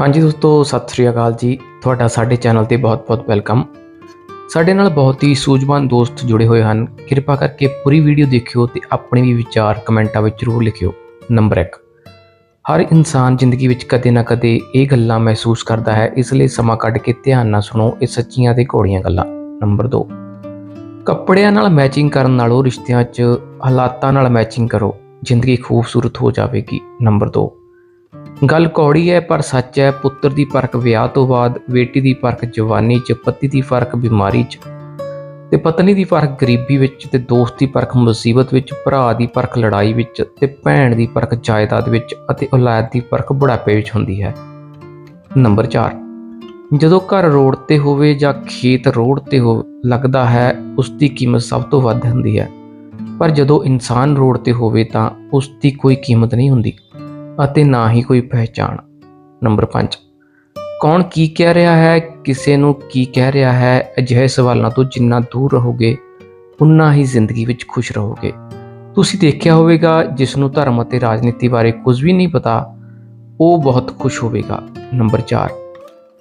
ਹਾਂਜੀ ਦੋਸਤੋ, ਸਤਿ ਸ੍ਰੀ ਅਕਾਲ ਜੀ। ਤੁਹਾਡਾ ਸਾਡੇ ਚੈਨਲ ਤੇ ਬਹੁਤ-ਬਹੁਤ ਵੈਲਕਮ। ਸਾਡੇ ਨਾਲ ਬਹੁਤ ਹੀ ਸੂਝਵਾਨ ਦੋਸਤ ਜੁੜੇ ਹੋਏ ਹਨ। ਕਿਰਪਾ ਕਰਕੇ ਪੂਰੀ ਵੀਡੀਓ ਦੇਖਿਓ ਤੇ ਆਪਣੇ ਵੀ ਵਿਚਾਰ ਕਮੈਂਟਾਂ ਵਿੱਚ ਜ਼ਰੂਰ ਲਿਖਿਓ। ਨੰਬਰ 1 ਹਰ ਇਨਸਾਨ ਜ਼ਿੰਦਗੀ ਵਿੱਚ ਕਦੇ ਨਾ ਕਦੇ ਇਹ ਗੱਲਾਂ ਮਹਿਸੂਸ ਕਰਦਾ ਹੈ, ਇਸ ਲਈ ਸਮਾਂ ਕੱਢ ਕੇ ਧਿਆਨ ਨਾਲ ਸੁਣੋ ਇਹ ਸੱਚੀਆਂ ਤੇ ਘੋੜੀਆਂ ਗੱਲਾਂ। ਨੰਬਰ 2 ਕੱਪੜਿਆਂ ਨਾਲ ਮੈਚਿੰਗ ਕਰਨ ਨਾਲੋਂ ਰਿਸ਼ਤਿਆਂ 'ਚ ਹਾਲਾਤਾਂ ਨਾਲ ਮੈਚਿੰਗ ਕਰੋ। ਜ਼ਿੰਦਗੀ ਖੂਬਸੂਰਤ ਹੋ ਜਾਵੇਗੀ। ਨੰਬਰ 2 ਗੱਲ ਕੌੜੀ ਹੈ, ਪਰ ਸੱਚ ਹੈ, ਪੁੱਤਰ ਦੀ ਪਰਖ ਵਿਆਹ ਤੋਂ ਬਾਅਦ, ਬੇਟੀ ਦੀ ਪਰਖ ਜਵਾਨੀ 'ਚ, ਪਤੀ ਦੀ ਪਰਖ ਬਿਮਾਰੀ 'ਚ ਤੇ ਪਤਨੀ ਦੀ ਪਰਖ ਗਰੀਬੀ ਵਿੱਚ ਤੇ ਦੋਸਤ ਦੀ ਪਰਖ ਮੁਸੀਬਤ ਵਿੱਚ, ਭਰਾ ਦੀ ਪਰਖ ਲੜਾਈ ਵਿੱਚ ਤੇ ਭੈਣ ਦੀ ਪਰਖ ਜਾਇਦਾਦ ਵਿੱਚ ਅਤੇ ਔਲਾਦ ਦੀ ਪਰਖ ਬੁਢਾਪੇ ਵਿੱਚ ਹੁੰਦੀ ਹੈ। ਨੰਬਰ 4 ਜਦੋਂ ਘਰ ਰੋਡ ਤੇ ਹੋਵੇ ਜਾਂ ਖੇਤ ਰੋਡ ਤੇ ਹੋ ਲੱਗਦਾ ਹੈ, ਉਸ ਦੀ ਕੀਮਤ ਸਭ ਤੋਂ ਵੱਧ ਹੁੰਦੀ ਹੈ। ਪਰ ਜਦੋਂ ਇਨਸਾਨ ਰੋਡ ਤੇ ਹੋਵੇ ਤਾਂ ਉਸ ਦੀ ਕੋਈ ਕੀਮਤ ਨਹੀਂ ਹੁੰਦੀ। ਅਤੇ ਨਾ ਹੀ ਕੋਈ ਪਹਿਚਾਣ। ਨੰਬਰ 5 ਕੌਣ ਕੀ ਕਹਿ ਰਿਹਾ ਹੈ, ਕਿਸੇ ਨੂੰ ਕੀ ਕਹਿ ਰਿਹਾ ਹੈ, ਅਜਿਹੇ ਸਵਾਲਾਂ ਤੋਂ ਜਿੰਨਾ ਦੂਰ ਰਹੋਗੇ, ਉਨਾ ਹੀ ਜ਼ਿੰਦਗੀ ਵਿੱਚ ਖੁਸ਼ ਰਹੋਗੇ। ਤੁਸੀਂ ਦੇਖਿਆ ਹੋਵੇਗਾ, ਜਿਸ ਨੂੰ ਧਰਮ ਅਤੇ ਰਾਜਨੀਤੀ ਬਾਰੇ ਕੁਝ ਵੀ ਨਹੀਂ ਪਤਾ, ਉਹ ਬਹੁਤ ਖੁਸ਼ ਹੋਵੇਗਾ। ਨੰਬਰ 4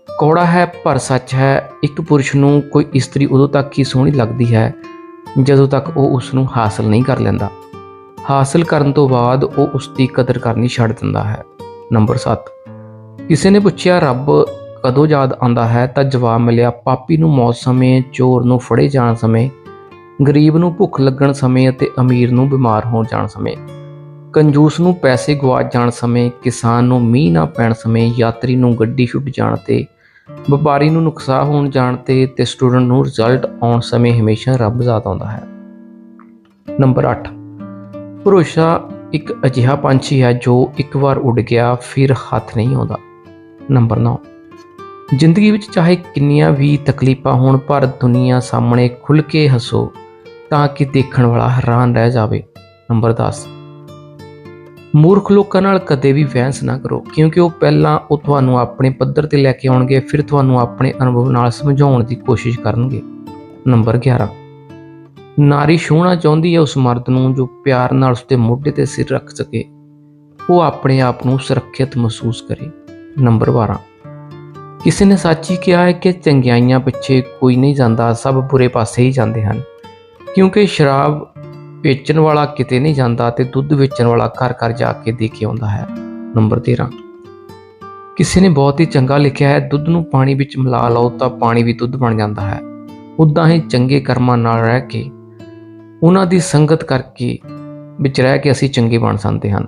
ਕੌੜਾ ਹੈ, ਪਰ ਸੱਚ ਹੈ, ਇੱਕ ਪੁਰਸ਼ ਨੂੰ ਕੋਈ ਇਸਤਰੀ ਉਦੋਂ ਤੱਕ ਹੀ ਸੋਹਣੀ ਲੱਗਦੀ ਹੈ, ਜਦੋਂ ਤੱਕ ਉਹ ਉਸ ਨੂੰ ਹਾਸਲ ਨਹੀਂ ਕਰ ਲੈਂਦਾ। ਹਾਸਲ ਕਰਨ ਤੋਂ ਬਾਅਦ ਉਹ ਉਸ ਦੀ ਕਦਰ ਕਰਨੀ ਛੱਡ ਦਿੰਦਾ ਹੈ। ਨੰਬਰ 7 ਕਿਸੇ ਨੇ ਪੁੱਛਿਆ, ਰੱਬ ਕਦੋਂ ਯਾਦ ਆਉਂਦਾ ਹੈ? ਤਾਂ ਜਵਾਬ ਮਿਲਿਆ, ਪਾਪੀ ਨੂੰ ਮੌਤ ਸਮੇਂ, ਚੋਰ ਨੂੰ ਫੜੇ ਜਾਣ ਸਮੇਂ, ਗਰੀਬ ਨੂੰ ਭੁੱਖ ਲੱਗਣ ਸਮੇਂ ਅਤੇ ਅਮੀਰ ਨੂੰ ਬਿਮਾਰ ਹੋਣ ਜਾਣ ਸਮੇਂ, ਕੰਜੂਸ ਨੂੰ ਪੈਸੇ ਗਵਾਚ ਜਾਣ ਸਮੇਂ, ਕਿਸਾਨ ਨੂੰ ਮੀਂਹ ਨਾ ਪੈਣ ਸਮੇਂ, ਯਾਤਰੀ ਨੂੰ ਗੱਡੀ ਛੁੱਟ ਜਾਣ ਤੇ, ਵਪਾਰੀ ਨੂੰ ਨੁਕਸਾਨ ਹੋਣ ਜਾਣ ਤੇ ਤੇ ਸਟੂਡੈਂਟ ਨੂੰ ਰਿਜ਼ਲਟ ਆਉਣ ਸਮੇਂ ਹਮੇਸ਼ਾ ਰੱਬ ਯਾਦ ਆਉਂਦਾ ਹੈ। ਨੰਬਰ 8 ਭਰੋਸਾ ਇੱਕ ਅਜਿਹਾ ਪੰਛੀ ਹੈ ਜੋ ਇੱਕ ਵਾਰ ਉੱਡ ਗਿਆ, ਫਿਰ ਹੱਥ ਨਹੀਂ ਆਉਂਦਾ। ਨੰਬਰ 9 ਜ਼ਿੰਦਗੀ ਵਿੱਚ ਚਾਹੇ ਕਿੰਨੀਆਂ ਵੀ ਤਕਲੀਫਾਂ ਹੋਣ, ਪਰ ਦੁਨੀਆ ਸਾਹਮਣੇ ਖੁੱਲ ਕੇ ਹੱਸੋ ਤਾਂ ਕਿ ਦੇਖਣ ਵਾਲਾ ਹੈਰਾਨ ਰਹਿ ਜਾਵੇ। ਨੰਬਰ 10 ਮੂਰਖ ਲੋਕਾਂ ਨਾਲ ਕਦੇ ਵੀ ਵਹਿਸ ਨਾ ਕਰੋ, ਕਿਉਂਕਿ ਉਹ ਪਹਿਲਾਂ ਉਹ ਤੁਹਾਨੂੰ ਆਪਣੇ ਪੱਧਰ ਤੇ ਲੈ ਕੇ ਆਉਣਗੇ, ਫਿਰ ਤੁਹਾਨੂੰ ਆਪਣੇ ਅਨੁਭਵ ਨਾਲ ਸਮਝਾਉਣ ਦੀ ਕੋਸ਼ਿਸ਼ ਕਰਨਗੇ। ਨੰਬਰ 11 ਨਾਰੀ ਛੂਹਣਾ ਚਾਹੁੰਦੀ ਹੈ ਉਸ ਮਰਦ ਨੂੰ ਜੋ ਪਿਆਰ ਨਾਲ ਉਸਦੇ ਮੋਢੇ ਤੇ ਸਿਰ ਰੱਖ ਸਕੇ, ਉਹ ਆਪਣੇ ਆਪ ਨੂੰ ਸੁਰੱਖਿਅਤ ਮਹਿਸੂਸ ਕਰੇ। ਨੰਬਰ 12 ਕਿਸੇ ਨੇ ਸੱਚ ਹੀ ਕਿਹਾ ਹੈ ਕਿ ਚੰਗਿਆਈਆਂ ਪਿੱਛੇ ਕੋਈ ਨਹੀਂ ਜਾਂਦਾ, ਸਭ ਬੁਰੇ ਪਾਸੇ ਹੀ ਜਾਂਦੇ ਹਨ। ਕਿਉਂਕਿ ਸ਼ਰਾਬ ਵੇਚਣ ਵਾਲਾ ਕਿਤੇ ਨਹੀਂ ਜਾਂਦਾ ਤੇ ਦੁੱਧ ਵੇਚਣ ਵਾਲਾ ਘਰ ਘਰ ਜਾ ਕੇ ਦੇ ਕੇ ਆਉਂਦਾ ਹੈ। ਨੰਬਰ 13 ਕਿਸੇ ਨੇ ਬਹੁਤ ਹੀ ਚੰਗਾ ਲਿਖਿਆ ਹੈ, ਦੁੱਧ ਨੂੰ ਪਾਣੀ ਵਿੱਚ ਮਿਲਾ ਲਓ ਤਾਂ ਪਾਣੀ ਵੀ ਦੁੱਧ ਬਣ ਜਾਂਦਾ ਹੈ। ਉਦਾਂ ਹੀ ਚੰਗੇ ਕਰਮਾਂ ਨਾਲ ਰਹਿ ਕੇ ਉਹਨਾਂ ਦੀ ਸੰਗਤ ਕਰਕੇ ਵਿੱਚ ਰਹਿ ਕੇ ਅਸੀਂ ਚੰਗੇ ਬਣ ਸਕਦੇ ਹਨ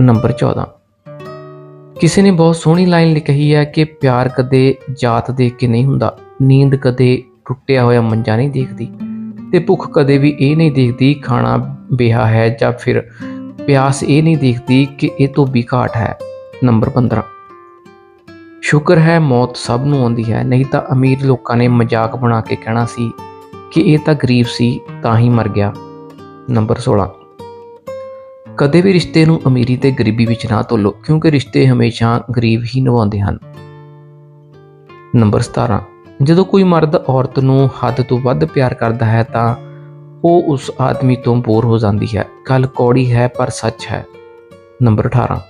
ਨੰਬਰ 14 ਕਿਸੇ ਨੇ ਬਹੁਤ ਸੋਹਣੀ ਲਾਈਨ ਲਿਖੀ ਹੈ ਕਿ ਪਿਆਰ ਕਦੇ ਜਾਤ ਦੇਖ ਕੇ ਨਹੀਂ ਹੁੰਦਾ, ਨੀਂਦ ਕਦੇ ਟੁੱਟਿਆ ਹੋਇਆ ਮੰਜਾ ਨਹੀਂ ਦੇਖਦੀ ਤੇ ਭੁੱਖ ਕਦੇ ਵੀ ਇਹ ਨਹੀਂ ਦੇਖਦੀ ਖਾਣਾ ਬੇਹਾ ਹੈ ਜਾਂ ਫਿਰ ਪਿਆਸ ਇਹ ਨਹੀਂ ਦੇਖਦੀ ਕਿ ਇਹ ਤੋਂ ਵੀ ਘਾਟ ਹੈ। ਨੰਬਰ 15 ਸ਼ੁਕਰ ਹੈ ਮੌਤ ਸਭ ਨੂੰ ਆਉਂਦੀ ਹੈ, ਨਹੀਂ ਤਾਂ ਅਮੀਰ ਲੋਕਾਂ ਨੇ ਮਜ਼ਾਕ ਬਣਾ ਕੇ ਕਹਿਣਾ ਸੀ ਕਿ ਇਹ ਤਾਂ ਗਰੀਬ ਸੀ, ਤਾਂ ਹੀ ਮਰ ਗਿਆ। ਨੰਬਰ 16 ਕਦੇ ਵੀ ਰਿਸ਼ਤੇ ਨੂੰ ਅਮੀਰੀ ਤੇ ਗਰੀਬੀ ਵਿੱਚ ਨਾ ਤੋਲੋ ਕਿਉਂਕਿ ਰਿਸ਼ਤੇ ਹਮੇਸ਼ਾ ਗਰੀਬ ਹੀ ਨਿਭਾਉਂਦੇ ਹਨ। ਨੰਬਰ 17 ਜਦੋਂ ਕੋਈ ਮਰਦ ਔਰਤ ਨੂੰ ਹੱਦ ਤੋਂ ਵੱਧ ਪਿਆਰ ਕਰਦਾ ਹੈ, ਤਾਂ ਉਹ ਉਸ ਆਦਮੀ ਤੋਂ ਬੋਰ ਹੋ ਜਾਂਦੀ ਹੈ। ਗੱਲ ਕੌੜੀ ਹੈ, ਪਰ ਸੱਚ ਹੈ। ਨੰਬਰ 18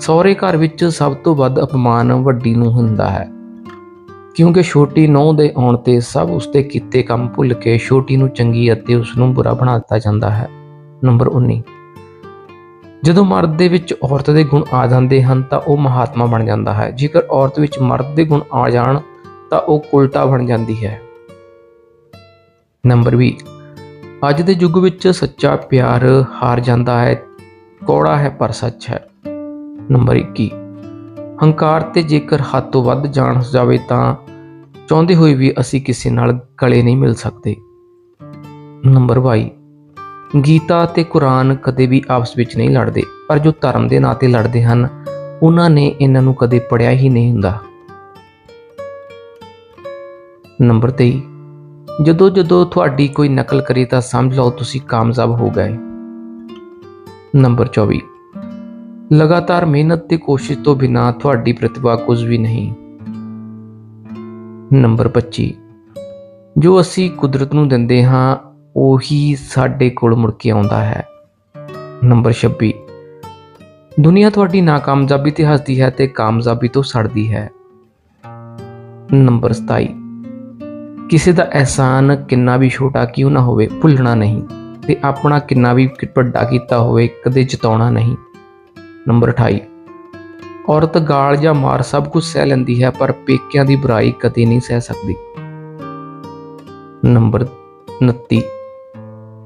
ਸਹੁਰੇ ਘਰ ਵਿੱਚ ਸਭ ਤੋਂ ਵੱਧ ਅਪਮਾਨ ਵੱਡੀ ਨੂੰ ਹੁੰਦਾ ਹੈ। ਕਿਉਂਕਿ ਛੋਟੀ ਨੌਂ ਦੇ ਆਉਣ ਤੇ ਸਭ ਉਸਦੇ ਕੀਤੇ ਕੰਮ ਭੁੱਲ ਕੇ ਛੋਟੀ ਨੂੰ ਚੰਗੀ ਅਤੇ ਉਸ ਨੂੰ ਬੁਰਾ ਬਣਾ ਦਿੱਤਾ ਜਾਂਦਾ ਹੈ। ਨੰਬਰ 19 ਜਦੋਂ ਮਰਦ ਦੇ ਵਿੱਚ ਔਰਤ ਦੇ ਗੁਣ ਆ ਜਾਂਦੇ ਹਨ ਤਾਂ ਉਹ ਮਹਾਤਮਾ ਬਣ ਜਾਂਦਾ ਹੈ। ਜੇਕਰ ਔਰਤ ਵਿੱਚ ਮਰਦ ਦੇ ਗੁਣ ਆ ਜਾਣ ਤਾਂ ਉਹ ਉਲਟਾ ਬਣ ਜਾਂਦੀ ਹੈ। ਨੰਬਰ 20 ਅੱਜ ਦੇ ਯੁੱਗ ਵਿੱਚ ਸੱਚਾ ਪਿਆਰ ਹਾਰ ਜਾਂਦਾ ਹੈ, ਕੌੜਾ ਹੈ ਪਰ ਸੱਚ ਹੈ। ਨੰਬਰ 21 ਹੰਕਾਰ ਤੇ ਜੇਕਰ ਹੱਦ ਤੋਂ ਵੱਧ ਜਾਣ ਜਾਵੇ ਤਾਂ ਚਾਹੁੰਦੇ ਹੋਏ ਵੀ ਅਸੀਂ ਕਿਸੇ ਨਾਲ ਗਲੇ ਨਹੀਂ ਮਿਲ ਸਕਦੇ। ਨੰਬਰ 22 ਗੀਤਾ ਤੇ ਕੁਰਾਨ ਕਦੇ ਵੀ ਆਪਸ ਵਿੱਚ ਨਹੀਂ ਲੜਦੇ, ਪਰ ਜੋ ਧਰਮ ਦੇ ਨਾਂ ਤੇ ਲੜਦੇ ਹਨ, ਉਹਨਾਂ ਨੇ ਇਹਨਾਂ ਨੂੰ ਕਦੇ ਪੜਿਆ ਹੀ ਨਹੀਂ ਹੁੰਦਾ। ਨੰਬਰ 23 ਜਦੋਂ ਜਦੋਂ ਤੁਹਾਡੀ ਕੋਈ ਨਕਲ ਕਰੇ ਤਾਂ ਸਮਝ ਲਓ ਤੁਸੀਂ ਕਾਮਯਾਬ ਹੋ ਗਏ। ਨੰਬਰ 24 ਲਗਾਤਾਰ ਮਿਹਨਤ ਤੇ ਕੋਸ਼ਿਸ਼ ਤੋਂ ਬਿਨਾ ਤੁਹਾਡੀ ਪ੍ਰਤਿਭਾ ਕੁਝ ਵੀ ਨਹੀਂ। ਨੰਬਰ 25 ਜੋ ਅਸੀਂ ਕੁਦਰਤ ਨੂੰ ਦਿੰਦੇ ਹਾਂ, ਉਹੀ ਸਾਡੇ ਕੋਲ ਮੁੜ ਕੇ ਆਉਂਦਾ ਹੈ। ਨੰਬਰ 26 ਦੁਨੀਆ ਤੁਹਾਡੀ ਨਾਕਾਮਯਾਬੀ ਤੇ ਹੱਸਦੀ ਹੈ ਤੇ ਕਾਮਯਾਬੀ ਤੋਂ ਸੜਦੀ ਹੈ। ਨੰਬਰ 27 ਕਿਸੇ ਦਾ ਅਹਿਸਾਨ ਕਿੰਨਾ ਵੀ ਛੋਟਾ ਕਿਉਂ ਨਾ ਹੋਵੇ, ਭੁੱਲਣਾ ਨਹੀਂ ਤੇ ਆਪਣਾ ਕਿੰਨਾ ਵੀ ਵੱਡਾ ਕੀਤਾ ਹੋਵੇ, ਕਦੇ ਜਿਤਾਉਣਾ ਨਹੀਂ। ਨੰਬਰ 28 ਔਰਤ ਗਾਲ ਜਾਂ ਮਾਰ ਸਭ ਕੁਝ ਸਹਿ ਲੈਂਦੀ ਹੈ, ਪਰ ਪੇਕਿਆਂ ਦੀ ਬੁਰਾਈ ਕਦੇ ਨਹੀਂ ਸਹਿ ਸਕਦੀ। ਨੰਬਰ 29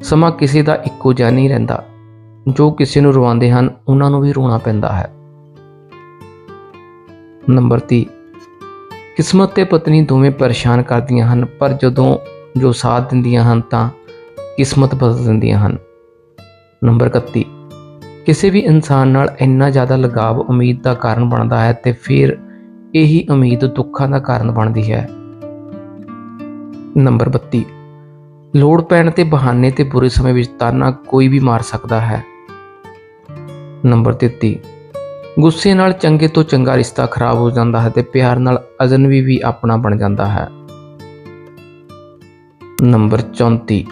ਸਮਾਂ ਕਿਸੇ ਦਾ ਇੱਕੋ ਜਿਹਾ ਨਹੀਂ ਰਹਿੰਦਾ। ਜੋ ਕਿਸੇ ਨੂੰ ਰਵਾਉਂਦੇ ਹਨ, ਉਹਨਾਂ ਨੂੰ ਵੀ ਰੋਣਾ ਪੈਂਦਾ ਹੈ। ਨੰਬਰ 30 ਕਿਸਮਤ ਤੇ ਪਤਨੀ ਦੋਵੇਂ ਪਰੇਸ਼ਾਨ ਕਰਦੀਆਂ ਹਨ, ਪਰ ਜਦੋਂ ਜੋ ਸਾਥ ਦਿੰਦੀਆਂ ਹਨ ਤਾਂ ਕਿਸਮਤ ਬਦਲ ਦਿੰਦੀਆਂ ਹਨ। ਨੰਬਰ 31 ਕਿਸੇ ਵੀ ਇਨਸਾਨ ਨਾਲ ਇੰਨਾ ਜ਼ਿਆਦਾ ਲਗਾਵ ਉਮੀਦ ਦਾ ਕਾਰਨ ਬਣਦਾ ਹੈ ਤੇ ਫਿਰ ਇਹੀ ਉਮੀਦ ਦੁੱਖਾਂ ਦਾ ਕਾਰਨ ਬਣਦੀ ਹੈ। ਨੰਬਰ 32 ਲੋੜ ਪੈਣ ਤੇ ਬਹਾਨੇ ਤੇ ਬੁਰੇ ਸਮੇਂ ਵਿੱਚ ਤਾਨਾ ਕੋਈ ਵੀ ਮਾਰ ਸਕਦਾ ਹੈ। ਨੰਬਰ 33 ਗੁੱਸੇ ਨਾਲ ਚੰਗੇ ਤੋਂ ਚੰਗਾ ਰਿਸ਼ਤਾ ਖਰਾਬ ਹੋ ਜਾਂਦਾ ਹੈ ਤੇ ਪਿਆਰ ਨਾਲ ਅਜਨਬੀ ਵੀ ਆਪਣਾ ਬਣ ਜਾਂਦਾ ਹੈ। ਨੰਬਰ 34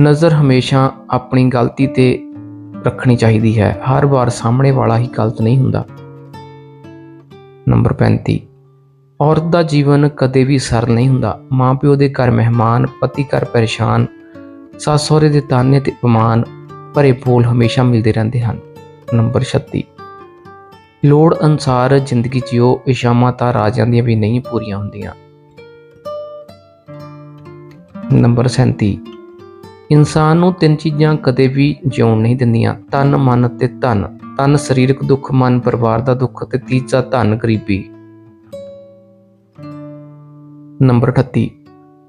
ਨਜ਼ਰ ਹਮੇਸ਼ਾ ਆਪਣੀ ਗਲਤੀ ਤੇ ਰੱਖਣੀ ਚਾਹੀਦੀ ਹੈ। ਹਰ ਵਾਰ ਸਾਹਮਣੇ ਵਾਲਾ ਹੀ ਗਲਤ ਨਹੀਂ ਹੁੰਦਾ। ਨੰਬਰ 35 ਔਰਤ ਦਾ ਜੀਵਨ ਕਦੇ ਵੀ ਸਰਲ ਨਹੀਂ ਹੁੰਦਾ। ਮਾਪਿਓ ਦੇ ਘਰ ਮਹਿਮਾਨ, ਪਤੀ ਘਰ ਪਰੇਸ਼ਾਨ, ਸੱਸ ਸਹੁਰੇ ਦੇ ਤਾਨੇ ਤੇ ਅਪਮਾਨ, ਭਰੇ ਬੋਲ ਹਮੇਸ਼ਾ ਮਿਲਦੇ ਰਹਿੰਦੇ ਹਨ। ਨੰਬਰ 36 ਲੋੜ ਅਨਸਾਰ ਜ਼ਿੰਦਗੀ ਜਿਓ ਇਸ਼ਾਮਾਂ ਤਾਂ ਰਾਜਿਆਂ ਦੀਆਂ ਵੀ ਨਹੀਂ ਪੂਰੀਆਂ ਹੁੰਦੀਆਂ। ਨੰਬਰ 37 ਇਨਸਾਨ ਨੂੰ ਤਿੰਨ ਚੀਜ਼ਾਂ ਕਦੇ ਵੀ ਜਿਉਣ ਨਹੀਂ ਦਿੰਦੀਆਂ ਤਨ ਮਨ ਤੇ ਧਨ। ਤਨ ਸਰੀਰਕ ਦੁੱਖ, ਮਨ ਪਰਿਵਾਰ ਦਾ ਦੁੱਖ ਤੇ ਤੀਜਾ ਧਨ ਗਰੀਬੀ। ਨੰਬਰ 38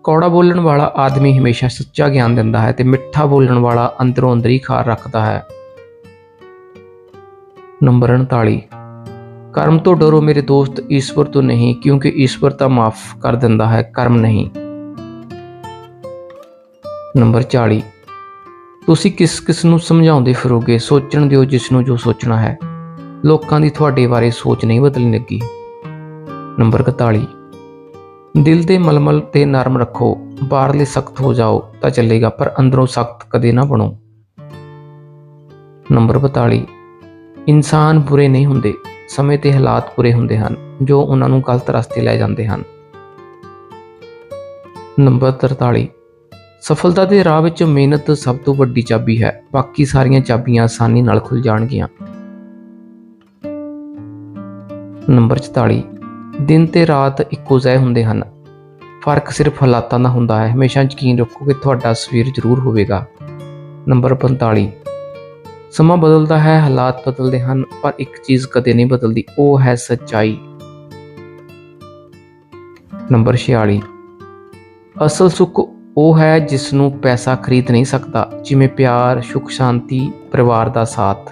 ਕੌੜਾ ਬੋਲਣ ਵਾਲਾ ਆਦਮੀ ਹਮੇਸ਼ਾ ਸੱਚਾ ਗਿਆਨ ਦਿੰਦਾ ਹੈ ਤੇ ਮਿੱਠਾ ਬੋਲਣ ਵਾਲਾ ਅੰਦਰੋਂ ਅੰਦਰੀ ਖਾਰ ਰੱਖਦਾ ਹੈ। ਨੰਬਰ 39 ਕਰਮ ਤੋਂ ਡਰੋ ਮੇਰੇ ਦੋਸਤ, ਈਸ਼ਵਰ ਤੋਂ ਨਹੀਂ, ਕਿਉਂਕਿ ਈਸ਼ਵਰ ਤਾਂ ਮਾਫ ਕਰ ਦਿੰਦਾ ਹੈ, ਕਰਮ ਨਹੀਂ। ਨੰਬਰ 40 ਤੁਸੀਂ ਕਿਸ ਕਿਸ ਨੂੰ ਸਮਝਾਉਂਦੇ ਫਿਰੋਗੇ, ਸੋਚਣ ਦਿਓ ਜਿਸ ਨੂੰ ਜੋ ਸੋਚਣਾ ਹੈ। ਲੋਕਾਂ ਦੀ ਤੁਹਾਡੇ ਬਾਰੇ ਸੋਚ ਨਹੀਂ ਬਦਲਣ ਲੱਗੀ। ਨੰਬਰ 41 ਦਿਲ ਦੇ ਮਲਮਲ ਤੇ ਨਰਮ ਰੱਖੋ। ਬਾਹਰਲੇ ਸਖਤ ਹੋ ਜਾਓ ਤਾਂ ਚੱਲੇਗਾ, ਪਰ ਅੰਦਰੋਂ ਸਖਤ ਕਦੇ ਨਾ ਬਣੋ। ਨੰਬਰ 42 ਇਨਸਾਨ ਬੁਰੇ ਨਹੀਂ ਹੁੰਦੇ। ਸਮੇਂ ਤੇ ਹਾਲਾਤ ਬੁਰੇ ਹੁੰਦੇ ਹਨ, ਜੋ ਉਹਨਾਂ ਨੂੰ ਗਲਤ ਰਸਤੇ ਲੈ ਜਾਂਦੇ ਹਨ। ਨੰਬਰ 43 ਸਫਲਤਾ ਦੇ ਰਾਹ ਵਿੱਚ ਮਿਹਨਤ ਸਭ ਤੋਂ ਵੱਡੀ ਚਾਬੀ ਹੈ। ਬਾਕੀ ਸਾਰੀਆਂ ਚਾਬੀਆਂ ਆਸਾਨੀ ਨਾਲ ਖੁੱਲ ਜਾਣਗੀਆਂ। ਨੰਬਰ 44 ਦਿਨ ਤੇ ਰਾਤ ਇੱਕੋ ਜਿਹੇ ਹੁੰਦੇ ਹਨ। ਫ਼ਰਕ ਸਿਰਫ ਹਾਲਾਤਾਂ ਦਾ ਹੁੰਦਾ ਹੈ। ਹਮੇਸ਼ਾ ਯਕੀਨ ਰੱਖੋ ਕਿ ਤੁਹਾਡਾ ਸਵੇਰ ਜ਼ਰੂਰ ਹੋਵੇਗਾ। ਨੰਬਰ 45 ਸਮਾਂ ਬਦਲਦਾ ਹੈ, ਹਾਲਾਤ ਬਦਲਦੇ ਹਨ, ਪਰ ਇੱਕ ਚੀਜ਼ ਕਦੇ ਨਹੀਂ ਬਦਲਦੀ, ਉਹ ਹੈ ਸੱਚਾਈ। ਨੰਬਰ 46 ਅਸਲ ਸੁੱਖ ਉਹ ਹੈ ਜਿਸ ਨੂੰ ਪੈਸਾ ਖਰੀਦ ਨਹੀਂ ਸਕਦਾ, ਜਿਵੇਂ ਪਿਆਰ, ਸੁਖ, ਸ਼ਾਂਤੀ, ਪਰਿਵਾਰ ਦਾ ਸਾਥ।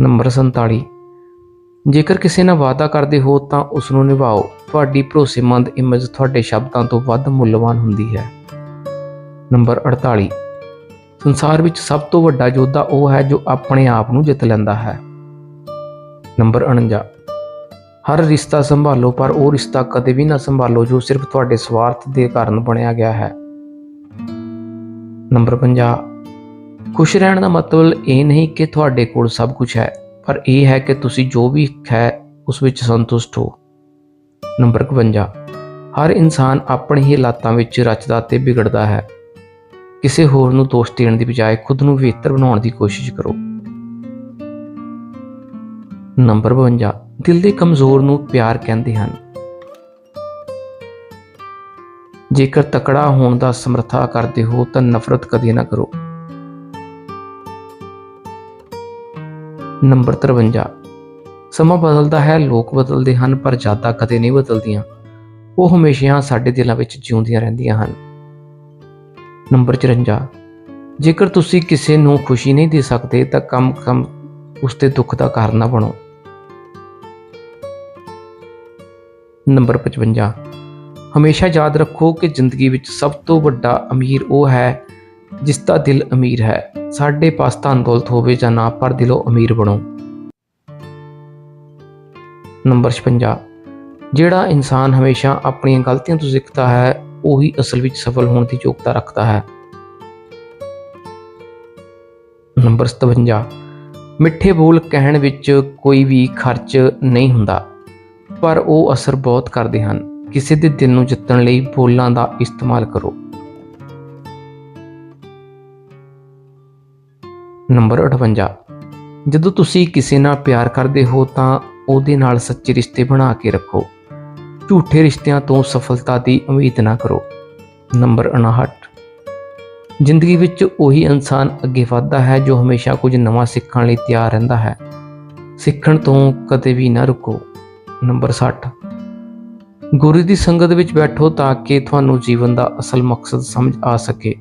ਨੰਬਰ 47 ਜੇਕਰ ਕਿਸੇ ਨਾਲ ਵਾਅਦਾ ਕਰਦੇ ਹੋ ਤਾਂ ਉਸ ਨੂੰ ਨਿਭਾਓ। ਤੁਹਾਡੀ ਭਰੋਸੇਮੰਦ ਇਮੇਜ ਤੁਹਾਡੇ ਸ਼ਬਦਾਂ ਤੋਂ ਵੱਧ ਮੁੱਲਵਾਨ ਹੁੰਦੀ ਹੈ। ਨੰਬਰ 48 ਸੰਸਾਰ ਵਿੱਚ ਸਭ ਤੋਂ ਵੱਡਾ ਯੋਧਾ ਉਹ ਹੈ ਜੋ ਆਪਣੇ ਆਪ ਨੂੰ ਜਿੱਤ ਲੈਂਦਾ ਹੈ। ਨੰਬਰ 49 ਹਰ ਰਿਸ਼ਤਾ ਸੰਭਾਲੋ, ਪਰ ਉਹ ਰਿਸ਼ਤਾ ਕਦੇ ਵੀ ਨਾ ਸੰਭਾਲੋ ਜੋ ਸਿਰਫ ਤੁਹਾਡੇ ਸਵਾਰਥ ਦੇ ਕਾਰਨ ਬਣਿਆ ਗਿਆ ਹੈ। ਨੰਬਰ 50 ਖੁਸ਼ ਰਹਿਣ ਦਾ ਮਤਲਬ ਇਹ ਨਹੀਂ ਕਿ ਤੁਹਾਡੇ ਕੋਲ ਸਭ ਕੁਝ ਹੈ, ਪਰ ਇਹ ਹੈ ਕਿ ਤੁਸੀਂ ਜੋ ਵੀ ਹੈ, ਉਸ ਵਿੱਚ ਸੰਤੁਸ਼ਟ ਹੋ। ਨੰਬਰ 51 ਹਰ ਇਨਸਾਨ ਆਪਣੇ ਹੀ ਹਾਲਾਤਾਂ ਵਿੱਚ ਰਚਦਾ ਤੇ ਵਿਗੜਦਾ ਹੈ। ਕਿਸੇ ਹੋਰ ਨੂੰ ਦੋਸ਼ ਦੇਣ ਦੀ ਬਜਾਏ ਖੁਦ ਨੂੰ ਬਿਹਤਰ ਬਣਾਉਣ ਦੀ ਕੋਸ਼ਿਸ਼ ਕਰੋ। ਨੰਬਰ 52 ਦਿਲ ਦੇ ਕਮਜ਼ੋਰ ਨੂੰ ਪਿਆਰ ਕਹਿੰਦੇ ਹਨ। ਜੇਕਰ ਤਕੜਾ ਹੋਣ ਦਾ ਸਮਰੱਥਾ ਕਰਦੇ ਹੋ, ਤਾਂ ਨਫ਼ਰਤ ਕਦੇ ਨਾ ਕਰੋ। ਨੰਬਰ 53 ਸਮਾਂ ਬਦਲਦਾ ਹੈ, ਲੋਕ ਬਦਲਦੇ ਹਨ, ਪਰ ਯਾਦਾਂ ਕਦੇ ਨਹੀਂ ਬਦਲਦੀਆਂ। ਉਹ ਹਮੇਸ਼ਾ ਸਾਡੇ ਦਿਲਾਂ ਵਿੱਚ ਜਿਉਂਦੀਆਂ ਰਹਿੰਦੀਆਂ ਹਨ। ਨੰਬਰ 54 ਜੇਕਰ ਤੁਸੀਂ ਕਿਸੇ ਨੂੰ ਖੁਸ਼ੀ ਨਹੀਂ ਦੇ ਸਕਦੇ, ਤਾਂ ਕਮ ਕਮ ਉਸ ਤੇ ਦੁੱਖ ਦਾ ਕਾਰਨ ਨਾ ਬਣੋ। ਨੰਬਰ 55 ਹਮੇਸ਼ਾ ਯਾਦ ਰੱਖੋ ਕਿ ਜ਼ਿੰਦਗੀ ਵਿੱਚ ਸਭ ਤੋਂ ਵੱਡਾ ਅਮੀਰ ਉਹ ਹੈ ਜਿਸ ਦਾ ਦਿਲ ਅਮੀਰ ਹੈ। ਸਾਡੇ ਪਾਸ ਧਨ ਦੌਲਤ ਹੋਵੇ ਜਾਂ ਨਾ, ਪਰ ਦਿਲੋਂ ਅਮੀਰ ਬਣੋ। ਨੰਬਰ 56 ਜਿਹੜਾ ਇਨਸਾਨ ਹਮੇਸ਼ਾ ਆਪਣੀਆਂ ਗਲਤੀਆਂ ਤੋਂ ਸਿੱਖਦਾ ਹੈ, ਉਹੀ ਅਸਲ ਵਿੱਚ ਸਫਲ ਹੋਣ ਦੀ ਯੋਗਤਾ ਰੱਖਦਾ ਹੈ। ਨੰਬਰ 57 ਮਿੱਠੇ ਬੋਲ ਕਹਿਣ ਵਿੱਚ ਕੋਈ ਵੀ ਖਰਚ ਨਹੀਂ ਹੁੰਦਾ। ਪਰ ਉਹ ਅਸਰ ਬਹੁਤ ਕਰਦੇ ਹਨ। ਕਿਸੇ ਦੇ ਦਿਲ ਨੂੰ ਜਿੱਤਣ ਲਈ ਬੋਲਾਂ ਦਾ ਇਸਤੇਮਾਲ ਕਰੋ। ਨੰਬਰ 58 ਜਦੋਂ ਤੁਸੀਂ ਕਿਸੇ ਨਾਲ ਪਿਆਰ ਕਰਦੇ ਹੋ ਤਾਂ ਉਹਦੇ ਨਾਲ ਸੱਚੇ ਰਿਸ਼ਤੇ ਬਣਾ ਕੇ ਰੱਖੋ। ਝੂਠੇ ਰਿਸ਼ਤਿਆਂ ਤੋਂ ਸਫਲਤਾ ਦੀ ਉਮੀਦ ਨਾ ਕਰੋ। ਨੰਬਰ 59 ਜ਼ਿੰਦਗੀ ਵਿੱਚ ਉਹੀ ਇਨਸਾਨ ਅੱਗੇ ਵੱਧਦਾ ਹੈ ਜੋ ਹਮੇਸ਼ਾ ਕੁਝ ਨਵਾਂ ਸਿੱਖਣ ਲਈ ਤਿਆਰ ਰਹਿੰਦਾ ਹੈ। ਸਿੱਖਣ ਤੋਂ ਕਦੇ ਵੀ ਨਾ ਰੁਕੋ। ਨੰਬਰ 60 ਗੁਰੂ ਦੀ ਸੰਗਤ ਵਿੱਚ ਬੈਠੋ ਤਾਂ ਕਿ ਤੁਹਾਨੂੰ ਜੀਵਨ ਦਾ ਅਸਲ ਮਕਸਦ ਸਮਝ ਆ ਸਕੇ।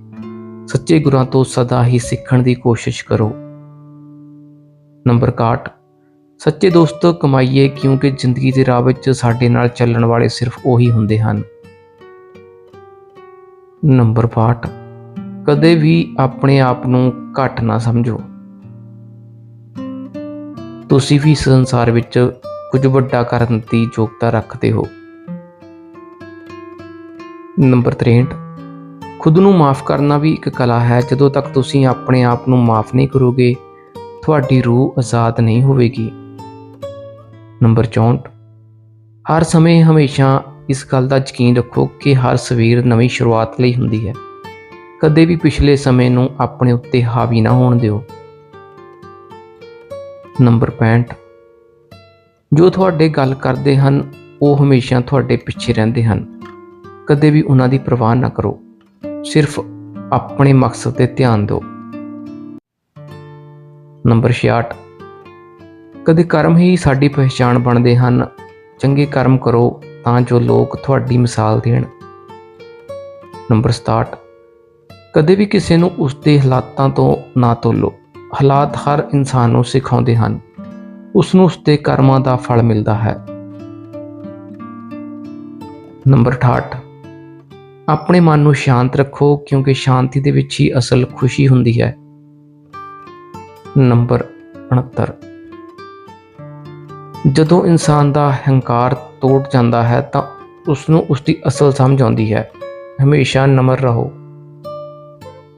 ਸੱਚੇ ਗੁਰਾਂ ਤੋਂ ਸਦਾ ਹੀ ਸਿੱਖਣ ਦੀ ਕੋਸ਼ਿਸ਼ ਕਰੋ। ਨੰਬਰ 61 ਸੱਚੇ ਦੋਸਤ ਕਮਾਈਏ ਕਿਉਂਕਿ ਜ਼ਿੰਦਗੀ ਦੇ ਰਾਹ ਵਿੱਚ ਸਾਡੇ ਨਾਲ ਚੱਲਣ ਵਾਲੇ ਸਿਰਫ ਉਹੀ ਹੁੰਦੇ ਹਨ। ਨੰਬਰ 62 ਕਦੇ ਵੀ ਆਪਣੇ ਆਪ ਨੂੰ ਘੱਟ ਨਾ ਸਮਝੋ। ਤੁਸੀਂ ਵੀ ਸੰਸਾਰ ਵਿੱਚ ਕੁਝ ਵੱਡਾ ਕਰਨ ਦੀ ਯੋਗਤਾ ਰੱਖਦੇ ਹੋ। ਨੰਬਰ 63 ਖੁਦ ਨੂੰ ਮਾਫ ਕਰਨਾ ਵੀ ਇੱਕ ਕਲਾ ਹੈ। ਜਦੋਂ ਤੱਕ ਤੁਸੀਂ ਆਪਣੇ ਆਪ ਨੂੰ ਮਾਫ ਨਹੀਂ ਕਰੋਗੇ, ਤੁਹਾਡੀ ਰੂਹ ਆਜ਼ਾਦ ਨਹੀਂ ਹੋਵੇਗੀ। ਨੰਬਰ 64 ਹਰ ਸਮੇਂ ਹਮੇਸ਼ਾ ਇਸ ਗੱਲ ਦਾ ਯਕੀਨ ਰੱਖੋ ਕਿ ਹਰ ਸਵੇਰ ਨਵੀਂ ਸ਼ੁਰੂਆਤ ਲਈ ਹੁੰਦੀ ਹੈ। ਕਦੇ ਵੀ ਪਿਛਲੇ ਸਮੇਂ ਨੂੰ ਆਪਣੇ ਉੱਤੇ ਹਾਵੀ ਨਾ ਹੋਣ ਦਿਓ। ਨੰਬਰ 65 ਜੋ ਤੁਹਾਡੇ ਗੱਲ ਕਰਦੇ ਹਨ, ਉਹ ਹਮੇਸ਼ਾ ਤੁਹਾਡੇ ਪਿੱਛੇ ਰਹਿੰਦੇ ਹਨ। ਕਦੇ ਵੀ ਉਹਨਾਂ ਦੀ ਪਰਵਾਹ ਨਾ ਕਰੋ। ਸਿਰਫ ਆਪਣੇ ਮਕਸਦ ਤੇ ਧਿਆਨ ਦਿਓ। ਨੰਬਰ 66 ਕਦੇ ਕਰਮ ਹੀ ਸਾਡੀ ਪਹਿਚਾਣ ਬਣਦੇ ਹਨ। ਚੰਗੇ ਕਰਮ ਕਰੋ ਤਾਂ ਜੋ ਲੋਕ ਤੁਹਾਡੀ ਮਿਸਾਲ ਦੇਣ। ਨੰਬਰ 67 ਕਦੇ ਵੀ ਕਿਸੇ ਨੂੰ ਉਸ ਦੇ ਹਾਲਾਤਾਂ ਤੋਂ ਨਾ ਤੋਲੋ। ਹਾਲਾਤ ਹਰ ਇਨਸਾਨ ਨੂੰ ਸਿਖਾਉਂਦੇ ਹਨ। ਉਸ ਨੂੰ ਉਸ ਦੇ ਕਰਮਾਂ ਦਾ ਫਲ ਮਿਲਦਾ ਹੈ। ਨੰਬਰ 68 ਆਪਣੇ ਮਨ ਨੂੰ ਸ਼ਾਂਤ ਰੱਖੋ ਕਿਉਂਕਿ ਸ਼ਾਂਤੀ ਦੇ ਵਿੱਚ ਹੀ ਅਸਲ ਖੁਸ਼ੀ ਹੁੰਦੀ ਹੈ। ਨੰਬਰ 69 ਜਦੋਂ ਇਨਸਾਨ ਦਾ ਹੰਕਾਰ ਤੋੜ ਜਾਂਦਾ ਹੈ ਤਾਂ ਉਸ ਨੂੰ ਉਸ ਦੀ ਅਸਲ ਸਮਝ ਆਉਂਦੀ ਹੈ। ਹਮੇਸ਼ਾ ਨਮਰ ਰਹੋ।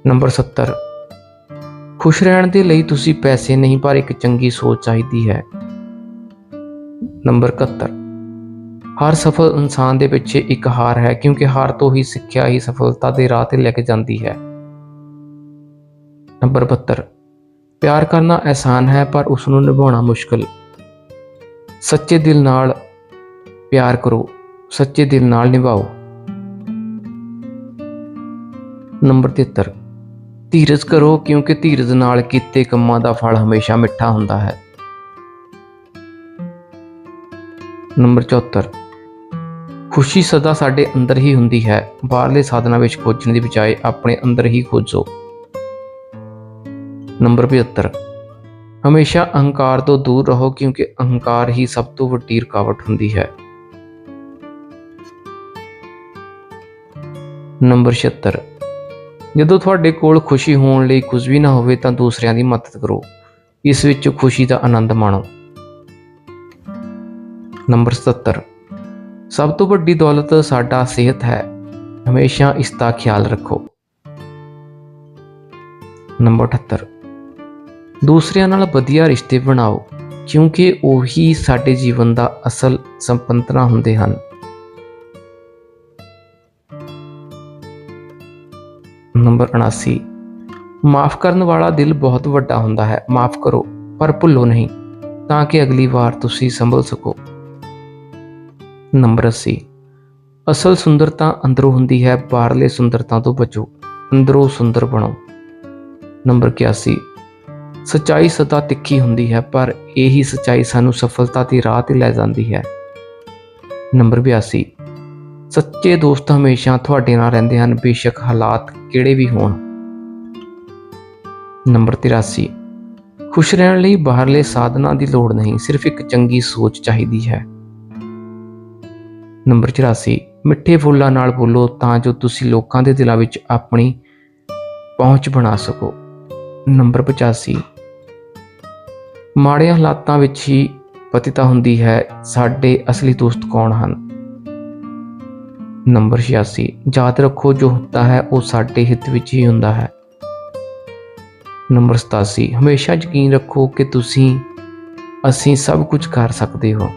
ਨੰਬਰ 70 ਖੁਸ਼ ਰਹਿਣ ਦੇ ਲਈ ਤੁਸੀਂ ਪੈਸੇ ਨਹੀਂ, ਪਰ ਇੱਕ ਚੰਗੀ ਸੋਚ ਚਾਹੀਦੀ ਹੈ। ਨੰਬਰ 71 ਹਰ ਸਫਲ ਇਨਸਾਨ ਦੇ ਪਿੱਛੇ ਇੱਕ ਹਾਰ ਹੈ, ਕਿਉਂਕਿ ਹਾਰ ਤੋਂ ਹੀ ਸਿੱਖਿਆ, ਹੀ ਸਫਲਤਾ ਦੇ ਰਾਹ ਤੇ ਲੈ ਕੇ ਜਾਂਦੀ ਹੈ। ਨੰਬਰ 72 ਪਿਆਰ ਕਰਨਾ ਆਸਾਨ ਹੈ, ਪਰ ਉਸ ਨੂੰ ਨਿਭਾਉਣਾ ਮੁਸ਼ਕਲ। ਸੱਚੇ ਦਿਲ ਨਾਲ ਪਿਆਰ ਕਰੋ, ਸੱਚੇ ਦਿਲ ਨਾਲ ਨਿਭਾਓ। ਨੰਬਰ 73 ਧੀਰਜ ਕਰੋ ਕਿਉਂਕਿ ਧੀਰਜ ਨਾਲ ਕੀਤੇ ਕੰਮਾਂ ਦਾ ਫਲ ਹਮੇਸ਼ਾ ਮਿੱਠਾ ਹੁੰਦਾ ਹੈ। ਨੰਬਰ 74 ਖੁਸ਼ੀ ਸਦਾ ਸਾਡੇ ਅੰਦਰ ਹੀ ਹੁੰਦੀ ਹੈ। ਬਾਹਰਲੇ ਸਾਧਨਾਂ ਵਿੱਚ ਖੋਜਣ ਦੀ ਬਜਾਏ ਆਪਣੇ ਅੰਦਰ ਹੀ ਖੋਜੋ। ਨੰਬਰ 75 ਹਮੇਸ਼ਾ ਅਹੰਕਾਰ ਤੋਂ ਦੂਰ ਰਹੋ ਕਿਉਂਕਿ ਅਹੰਕਾਰ ਹੀ ਸਭ ਤੋਂ ਵੱਡੀ ਰੁਕਾਵਟ ਹੁੰਦੀ ਹੈ। ਨੰਬਰ 76 ਜਦੋਂ ਤੁਹਾਡੇ ਕੋਲ ਖੁਸ਼ੀ ਹੋਣ ਲਈ ਕੁਝ ਵੀ ਨਾ ਹੋਵੇ ਤਾਂ ਦੂਸਰਿਆਂ ਦੀ ਮਦਦ ਕਰੋ। ਇਸ ਵਿੱਚ ਖੁਸ਼ੀ ਦਾ ਆਨੰਦ ਮਾਣੋ। ਨੰਬਰ 77 ਸਭ ਤੋਂ ਵੱਡੀ ਦੌਲਤ ਸਾਡਾ ਸਿਹਤ ਹੈ। ਹਮੇਸ਼ਾ ਇਸ ਦਾ ਖਿਆਲ ਰੱਖੋ। ਨੰਬਰ 78 ਦੂਸਰਿਆਂ ਨਾਲ ਵਧੀਆ ਰਿਸ਼ਤੇ ਬਣਾਓ, ਕਿਉਂਕਿ ਉਹੀ ਸਾਡੇ ਜੀਵਨ ਦਾ ਅਸਲ ਸੰਪੰਤਨਾ ਹੁੰਦੇ ਹਨ। ਨੰਬਰ 79 ਮਾਫ ਕਰਨ ਵਾਲਾ ਦਿਲ ਬਹੁਤ ਵੱਡਾ ਹੁੰਦਾ ਹੈ, ਮਾਫ ਕਰੋ, ਪਰ ਭੁੱਲੋ ਨਹੀਂ, ਤਾਂ ਕਿ ਅਗਲੀ ਵਾਰ ਤੁਸੀਂ ਸੰਭਲ ਸਕੋ। ਨੰਬਰ 80 ਅਸਲ ਸੁੰਦਰਤਾ ਅੰਦਰੋਂ ਹੁੰਦੀ ਹੈ, ਬਾਹਰਲੇ ਸੁੰਦਰਤਾ ਤੋਂ ਬਚੋ, ਅੰਦਰੋਂ ਸੁੰਦਰ ਬਣੋ। ਨੰਬਰ 81 ਸਚਾਈ ਸਦਾ ਤਿੱਖੀ ਹੁੰਦੀ ਹੈ, ਪਰ ਇਹੀ ਸਚਾਈ ਸਾਨੂੰ ਸਫਲਤਾ ਦੀ ਰਾਹ ਤੇ ਲੈ ਜਾਂਦੀ ਹੈ। ਨੰਬਰ 82 ਸੱਚੇ ਦੋਸਤ ਹਮੇਸ਼ਾ ਤੁਹਾਡੇ ਨਾਲ ਰਹਿੰਦੇ ਹਨ, ਬੇਸ਼ੱਕ ਹਾਲਾਤ ਕਿਹੜੇ ਵੀ ਹੋਣ। ਨੰਬਰ 83 ਖੁਸ਼ ਰਹਿਣ ਲਈ ਬਾਹਰਲੇ ਸਾਧਨਾਂ ਦੀ ਲੋੜ ਨਹੀਂ, ਸਿਰਫ ਇੱਕ ਚੰਗੀ ਸੋਚ ਚਾਹੀਦੀ ਹੈ। ਨੰਬਰ 84 ਮਿੱਠੇ ਫੁੱਲਾਂ ਨਾਲ ਬੋਲੋ ਤਾਂ ਜੋ ਤੁਸੀਂ ਲੋਕਾਂ ਦੇ ਦਿਲਾਂ ਵਿੱਚ ਆਪਣੀ ਪਹੁੰਚ ਬਣਾ ਸਕੋ। ਨੰਬਰ 85 ਮਾੜੇ ਹਾਲਾਤਾਂ ਵਿੱਚ ਹੀ ਪਤਿਤਾ ਹੁੰਦੀ ਹੈ, ਸਾਡੇ ਅਸਲੀ ਦੋਸਤ ਕੌਣ ਹਨ? ਨੰਬਰ 86 ਯਾਦ ਰੱਖੋ, ਜੋ ਹੁੰਦਾ ਹੈ, ਉਹ ਸਾਡੇ ਹਿੱਤ ਵਿੱਚ ਹੀ ਹੁੰਦਾ ਹੈ। ਨੰਬਰ 87 ਹਮੇਸ਼ਾ ਯਕੀਨ ਰੱਖੋ ਕਿ ਤੁਸੀਂ, ਅਸੀਂ ਸਭ ਕੁਝ ਕਰ ਸਕਦੇ ਹੋ।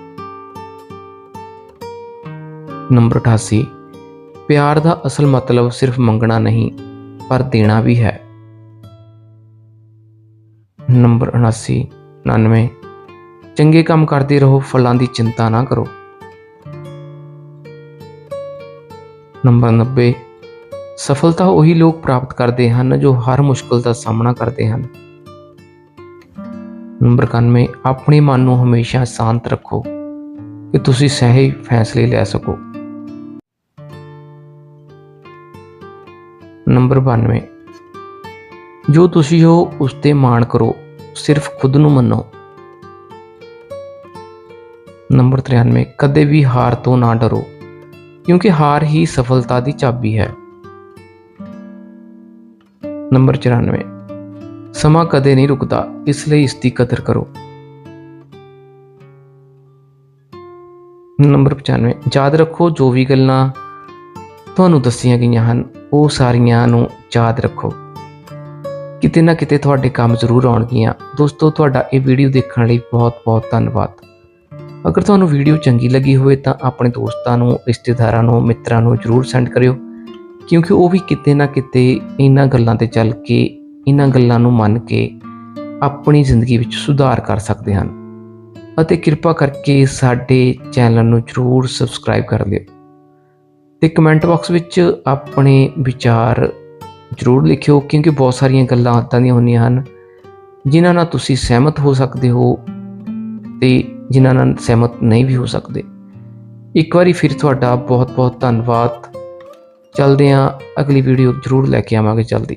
ਨੰਬਰ 88 ਪਿਆਰ ਦਾ ਅਸਲ ਮਤਲਬ ਸਿਰਫ ਮੰਗਣਾ ਨਹੀਂ, ਪਰ ਦੇਣਾ ਵੀ ਹੈ। ਨੰਬਰ 79 99 ਚੰਗੇ ਕੰਮ ਕਰਦੇ ਰਹੋ, ਫਲਾਂ ਦੀ ਚਿੰਤਾ ਨਾ ਕਰੋ। ਨੰਬਰ 90 ਸਫਲਤਾ ਉਹੀ ਲੋਕ ਪ੍ਰਾਪਤ ਕਰਦੇ ਹਨ ਜੋ ਹਰ ਮੁਸ਼ਕਲ ਦਾ ਸਾਹਮਣਾ ਕਰਦੇ ਹਨ। ਨੰਬਰ 91 ਆਪਣੇ ਮਨ ਨੂੰ ਹਮੇਸ਼ਾ ਸ਼ਾਂਤ ਰੱਖੋ ਕਿ ਤੁਸੀਂ ਸਹੀ ਫੈਸਲੇ ਲੈ ਸਕੋ। ਨੰਬਰ 92 ਜੋ ਤੁਸੀਂ ਹੋ, ਉਸ ਤੇ ਮਾਣ ਕਰੋ, ਸਿਰਫ ਖੁਦ ਨੂੰ ਮੰਨੋ। ਨੰਬਰ 93 ਕਦੇ ਵੀ ਹਾਰ ਤੋਂ ਨਾ ਡਰੋ। ਕਿਉਂਕਿ ਹਾਰ ਹੀ ਸਫਲਤਾ ਦੀ ਚਾਬੀ ਹੈ। ਨੰਬਰ 94 ਸਮਾਂ ਕਦੇ ਨਹੀਂ ਰੁਕਦਾ, ਇਸ ਲਈ ਇਸ ਦੀ ਕਦਰ ਕਰੋ। ਨੰਬਰ 95 ਯਾਦ ਰੱਖੋ, ਜੋ ਵੀ ਗੱਲਾਂ ਤੁਹਾਨੂੰ ਦੱਸੀਆਂ ਗਈਆਂ ਹਨ, ਉਹ ਸਾਰੀਆਂ ਨੂੰ ਯਾਦ ਰੱਖੋ। ਕਿਤੇ ਨਾ ਕਿਤੇ ਤੁਹਾਡੇ ਕੰਮ ਜ਼ਰੂਰ ਆਉਣਗੀਆਂ। ਦੋਸਤੋ, ਤੁਹਾਡਾ ਇਹ ਵੀਡੀਓ ਦੇਖਣ ਲਈ ਬਹੁਤ-ਬਹੁਤ ਧੰਨਵਾਦ। ਅਗਰ ਤੁਹਾਨੂੰ ਵੀਡੀਓ ਚੰਗੀ ਲੱਗੀ ਹੋਵੇ ਤਾਂ ਆਪਣੇ ਦੋਸਤਾਂ ਨੂੰ, ਰਿਸ਼ਤੇਦਾਰਾਂ ਨੂੰ, ਮਿੱਤਰਾਂ ਨੂੰ ਜਰੂਰ ਸੈਂਡ ਕਰਿਓ। ਕਿਉਂਕਿ ਉਹ ਵੀ ਕਿਤੇ ਨਾ ਕਿਤੇ ਇਹਨਾਂ ਗੱਲਾਂ ਤੇ ਚੱਲ ਕੇ ਇਹਨਾਂ ਗੱਲਾਂ ਨੂੰ ਮੰਨ ਕੇ ਆਪਣੀ ਜ਼ਿੰਦਗੀ ਵਿੱਚ ਸੁਧਾਰ ਕਰ ਸਕਦੇ ਹਨ। ਅਤੇ ਕਿਰਪਾ ਕਰਕੇ ਸਾਡੇ ਚੈਨਲ ਨੂੰ ਜਰੂਰ ਸਬਸਕ੍ਰਾਈਬ ਕਰ ਲਿਓ। ਤੇ ਕਮੈਂਟ ਬਾਕਸ ਵਿੱਚ ਆਪਣੇ ਵਿਚਾਰ ਜਰੂਰ ਲਿਖਿਓ, ਕਿਉਂਕਿ ਬਹੁਤ ਸਾਰੀਆਂ ਗੱਲਾਂ ਆਤਾਂ ਦੀਆਂ ਹੁੰਦੀਆਂ ਹਨ, ਜਿਨ੍ਹਾਂ ਨਾਲ ਤੁਸੀਂ ਸਹਿਮਤ ਹੋ ਸਕਦੇ ਹੋ ਤੇ ਜਿਨ੍ਹਾਂ ਨਾਲ ਸਹਿਮਤ ਨਹੀਂ ਵੀ ਹੋ ਸਕਦੇ। ਇੱਕ ਵਾਰੀ ਫਿਰ ਤੁਹਾਡਾ ਬਹੁਤ ਬਹੁਤ ਧੰਨਵਾਦ। ਚੱਲਦੇ ਹਾਂ। ਅਗਲੀ ਵੀਡੀਓ ਜਰੂਰ ਲੈ ਕੇ ਆਵਾਂਗੇ ਜਲਦੀ।